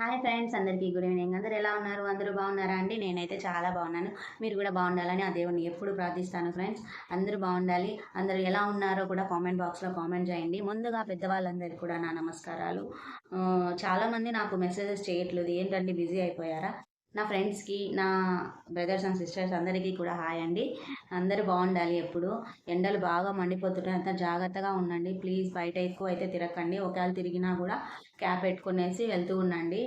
Hi friends అందరికీ good evening. అందరు ఎలా ఉన్నారు? అందరూ బాగున్నారా అండి? నేనైతే చాలా బాగున్నాను. మీరు కూడా బాగుండాలని ఆ దేవుడిని ఎప్పుడు ప్రార్థిస్తాను ఫ్రెండ్స్. అందరూ బాగుండాలి. అందరూ ఎలా ఉన్నారో కూడా కామెంట్ బాక్స్లో కామెంట్ చేయండి. ముందుగా పెద్దవాళ్ళందరికీ కూడా నా నమస్కారాలు. చాలామంది నాకు మెసేజెస్ చేయట్లేదు. ఏంటండి? బిజీ అయిపోయారా? నా ఫ్రెండ్స్కి నా బ్రదర్స్ అండ్ సిస్టర్స్ అందరికీ కూడా హాయ్ అండి. అందరూ బాగుండాలి ఎప్పుడు. ఎండలు బాగా మండిపోతుంటాయి. అంత జాగ్రత్తగా ఉండండి. ప్లీజ్ బయట ఎక్కువ అయితే తిరగకండి ఒకవేళ తిరిగినా కూడా క్యాప్ పెట్టుకునేసి వెళ్తూ ఉండండి.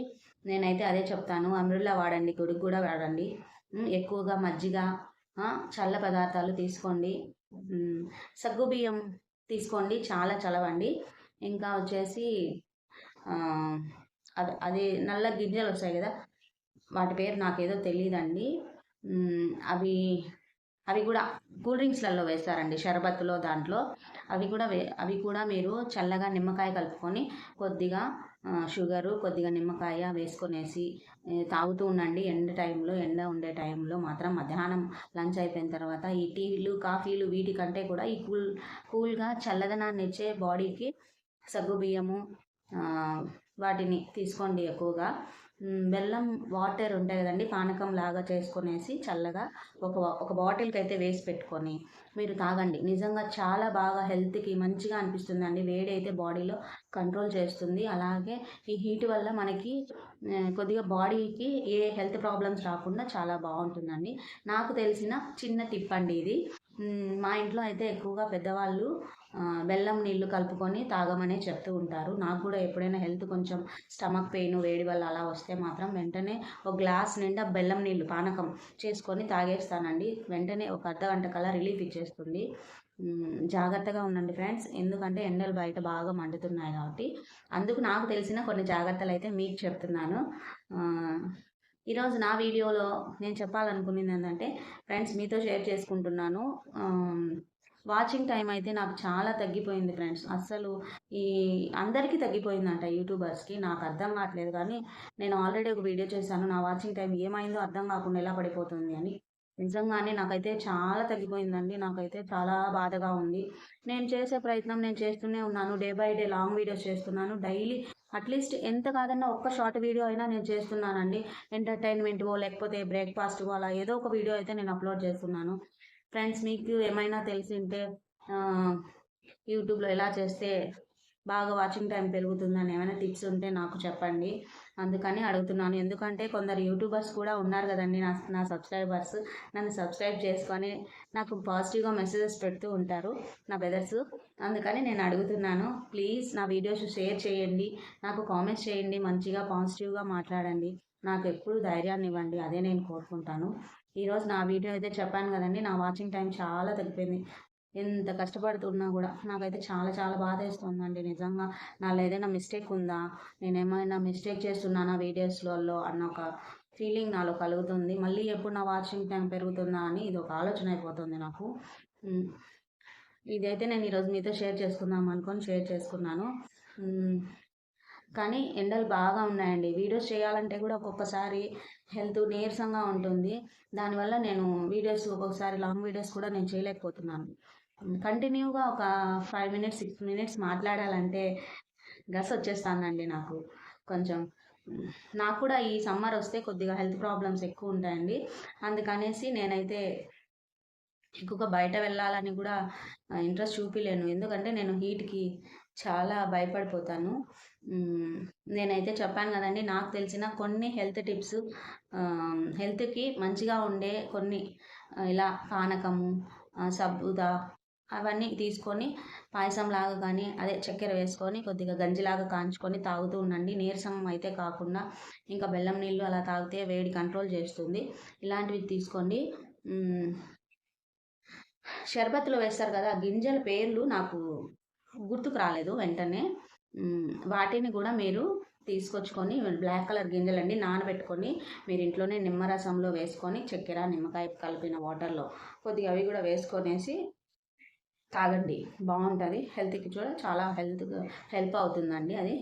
నేనైతే అదే చెప్తాను. అమృల్లా వాడండి గుడికి కూడా వాడండి. ఎక్కువగా మజ్జిగ చల్ల పదార్థాలు తీసుకోండి. సగ్గు బియ్యం తీసుకోండి. చాలా చలవండి. ఇంకా వచ్చేసి అది అది నల్ల గింజలు వస్తాయి కదా వాటి పేరు నాకేదో తెలియదండి అవి అవి కూడా కూల్ డ్రింక్స్లలో వేస్తారండి షర్బత్లో దాంట్లో. అవి కూడా వే అవి కూడా మీరు చల్లగా నిమ్మకాయ కలుపుకొని కొద్దిగా షుగరు కొద్దిగా నిమ్మకాయ వేసుకొనేసి తాగుతూ ఉండండి. ఎండ టైంలో ఎండ ఉండే టైంలో మాత్రం మధ్యాహ్నం లంచ్ అయిపోయిన తర్వాత ఈ టీలు కాఫీలు వీటికంటే కూడా ఈ కూల్ కూల్గా చల్లదనాన్ని ఇచ్చే బాడీకి సగ్గు బియ్యము వాటిని తీసుకోండి ఎక్కువగా. బెల్లం వాటర్ ఉంటాయి కదండి పానకం లాగా చేసుకునేసి చల్లగా ఒక ఒక బాటిల్కి అయితే వేసి పెట్టుకొని మీరు తాగండి. నిజంగా చాలా బాగా హెల్త్కి మంచిగా అనిపిస్తుందండి. వేడి అయితే బాడీలో కంట్రోల్ చేస్తుంది. అలాగే ఈ హీట్ వల్ల మనకి కొద్దిగా బాడీకి ఏ హెల్త్ ప్రాబ్లమ్స్ రాకుండా చాలా బాగుంటుందండి. నాకు తెలిసిన చిన్న టిప్ అండి ఇది. మా ఇంట్లో అయితే ఎక్కువగా పెద్దవాళ్ళు బెల్లం నీళ్ళు కలుపుకొని తాగమనే చెప్తూ ఉంటారు. నాకు కూడా ఎప్పుడైనా హెల్త్ కొంచెం స్టమక్ పెయిన్ వేడి వల్ల అలా వస్తే మాత్రం వెంటనే ఒక గ్లాస్ నిండా బెల్లం నీళ్ళు పానకం చేసుకొని తాగేస్తానండి. వెంటనే ఒక అర్ధ గంట కల్లా రిలీఫ్ ఇచ్చేస్తుంది. జాగ్రత్తగా ఉండండి ఫ్రెండ్స్. ఎందుకంటే ఎండలు బయట బాగా మండుతున్నాయి కాబట్టి. అందుకు నాకు తెలిసిన కొన్ని జాగ్రత్తలు అయితే మీకు చెప్తున్నాను. ఈరోజు నా వీడియోలో నేను చెప్పాలనుకున్నది ఏంటంటే ఫ్రెండ్స్ మీతో షేర్ చేసుకుంటున్నాను. వాచింగ్ టైం అయితే నాకు చాలా తగ్గిపోయింది ఫ్రెండ్స్. అస్సలు ఈ అందరికీ తగ్గిపోయిందంట యూట్యూబర్స్కి. నాకు అర్థం కావట్లేదు కానీ నేను ఆల్రెడీ ఒక వీడియో చేశాను. నా వాచింగ్ టైం ఏమైందో అర్థం కాకుండా ఎలా పడిపోతుంది అని. నిజంగానే నాకైతే చాలా తగ్గిపోయిందండి. నాకైతే చాలా బాధగా ఉంది. నేను చేసే ప్రయత్నం నేను చేస్తూనే ఉన్నాను. Day by day long videos చేస్తున్నాను. డైలీ అట్లీస్ట్ ఎంత కాదన్నా ఒక్క షార్ట్ వీడియో అయినా నేను చేస్తున్నానండి. ఎంటర్టైన్మెంట్వో లేకపోతే బ్రేక్ఫాస్ట్వో అలా ఏదో ఒక వీడియో అయితే నేను అప్లోడ్ చేస్తున్నాను. ఫ్రెండ్స్ మీకు ఏమైనా తెలిసి ఉంటే యూట్యూబ్లో ఎలా చేస్తే బాగా వాచింగ్ టైం పెరుగుతుందని ఏమైనా టిప్స్ ఉంటే నాకు చెప్పండి. అందుకని అడుగుతున్నాను. ఎందుకంటే కొందరు యూట్యూబర్స్ కూడా ఉన్నారు కదండి నా నా సబ్స్క్రైబర్స్. నన్ను సబ్స్క్రైబ్ చేసుకొని నాకు పాజిటివ్గా మెసేజెస్ పెడుతూ ఉంటారు నా బ్రదర్స్. అందుకని నేను అడుగుతున్నాను ప్లీజ్ నా వీడియోస్ షేర్ చేయండి నాకు కామెంట్స్ చేయండి మంచిగా పాజిటివ్గా మాట్లాడండి. నాకు ఎప్పుడు ధైర్యాన్ని ఇవ్వండి అదే నేను కోరుకుంటాను. ఈరోజు నా వీడియో అయితే చెప్పాను కదండి నా వాచింగ్ టైం చాలా తగ్గిపోయింది. ఎంత కష్టపడుతున్నా కూడా నాకైతే చాలా చాలా బాధ వేస్తుందండి నిజంగా. నాలో ఏదైనా మిస్టేక్ ఉందా? నేను ఏమైనా మిస్టేక్ చేస్తున్నానా వీడియోస్లలో అన్న ఒక ఫీలింగ్ నాలో కలుగుతుంది. మళ్ళీ ఎప్పుడు నా వాచింగ్ టైం పెరుగుతుందా అని ఇది ఒక ఆలోచన అయిపోతుంది నాకు. ఇదైతే నేను ఈరోజు మీతో షేర్ చేసుకుందాం అనుకొని షేర్ చేసుకున్నాను. కానీ ఎండలు బాగా ఉన్నాయండి. వీడియోస్ చేయాలంటే కూడా ఒక్కొక్కసారి హెల్త్ నీరసంగా ఉంటుంది. దానివల్ల నేను వీడియోస్ ఒక్కొక్కసారి లాంగ్ వీడియోస్ కూడా నేను చేయలేకపోతున్నాను. కంటిన్యూగా ఒక ఫైవ్ మినిట్స్ సిక్స్ మినిట్స్ మాట్లాడాలంటే గస్ వచ్చేస్తానండి నాకు. కొంచెం నాకు కూడా ఈ సమ్మర్ వస్తే కొద్దిగా హెల్త్ ప్రాబ్లమ్స్ ఎక్కువ ఉంటాయండి. అందుకనేసి నేనైతే ఎక్కువగా బయట వెళ్ళాలని కూడా ఇంట్రెస్ట్ చూపిలేను. ఎందుకంటే నేను హీట్కి చాలా భయపడిపోతాను. నేనైతే చెప్పాను కదండి నాకు తెలిసిన కొన్ని హెల్త్ టిప్స్ హెల్త్కి మంచిగా ఉండే కొన్ని ఇలా పానకము సబ్బుదా అవన్నీ తీసుకొని పాయసం లాగా కానీ అదే చక్కెర వేసుకొని కొద్దిగా గంజిలాగా కాంచుకొని తాగుతూ ఉండండి. నీరసం అయితే కాకుండా ఇంకా బెల్లం నీళ్ళు అలా తాగితే వేడి కంట్రోల్ చేస్తుంది. ఇలాంటివి తీసుకోండి. షర్బత్లో వేస్తారు కదా గింజల పేర్లు నాకు గుర్తుకు రాలేదు వెంటనే. వాటిని కూడా మీరు తీసుకొచ్చుకొని బ్లాక్ కలర్ గింజలండి నానబెట్టుకొని మీరు ఇంట్లోనే నిమ్మరసంలో వేసుకొని చక్కెర నిమ్మకాయ కలిపిన వాటర్లో కొద్దిగా అవి కూడా వేసుకొనేసి తాగండి. బాగుంటుంది. హెల్త్కి కూడా చాలా హెల్త్ హెల్ప్ అవుతుందండి అది.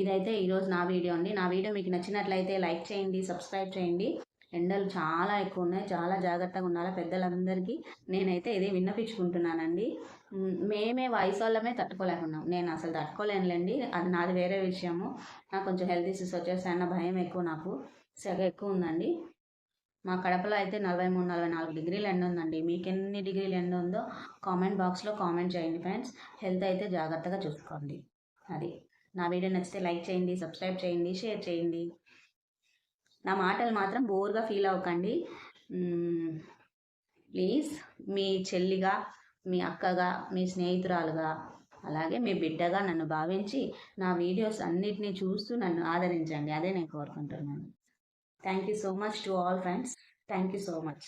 ఇదైతే ఈరోజు నా వీడియో అండి. నా వీడియో మీకు నచ్చినట్లయితే లైక్ చేయండి సబ్స్క్రైబ్ చేయండి. ఎండలు చాలా ఎక్కువ ఉన్నాయి చాలా జాగ్రత్తగా ఉండాలి పెద్దలందరికీ. నేనైతే ఇదే విన్నపించుకుంటున్నానండి. మేమే వయసు వాళ్ళమే తట్టుకోలేకున్నాం. నేను అసలు తట్టుకోలేనులేండి. అది నాది వేరే విషయము. నాకు కొంచెం హెల్త్ ఇష్యూస్ వచ్చేస్తాయన్న భయం ఎక్కువ నాకు. సెగ ఎక్కువ ఉందండి. మా కడపలో అయితే నలభై మూడు నలభై నాలుగు డిగ్రీలు ఎండ ఉందండి. మీకు ఎన్ని డిగ్రీలు ఎండ ఉందో కామెంట్ బాక్స్లో కామెంట్ చేయండి ఫ్రెండ్స్. హెల్త్ అయితే జాగ్రత్తగా చూసుకోండి. అది నా వీడియో నచ్చితే లైక్ చేయండి సబ్స్క్రైబ్ చేయండి షేర్ చేయండి. నా మాటలు మాత్రం బోర్గా ఫీల్ అవ్వకండి. ప్లీజ్ మీ చెల్లిగా మీ అక్కగా మీ స్నేహితురాలుగా అలాగే మీ బిడ్డగా నన్ను భావించి నా వీడియోస్ అన్నిటినీ చూస్తూ నన్ను ఆదరించండి. అదే నేను కోరుకుంటున్నాను. Thank you so much to all friends thank you so much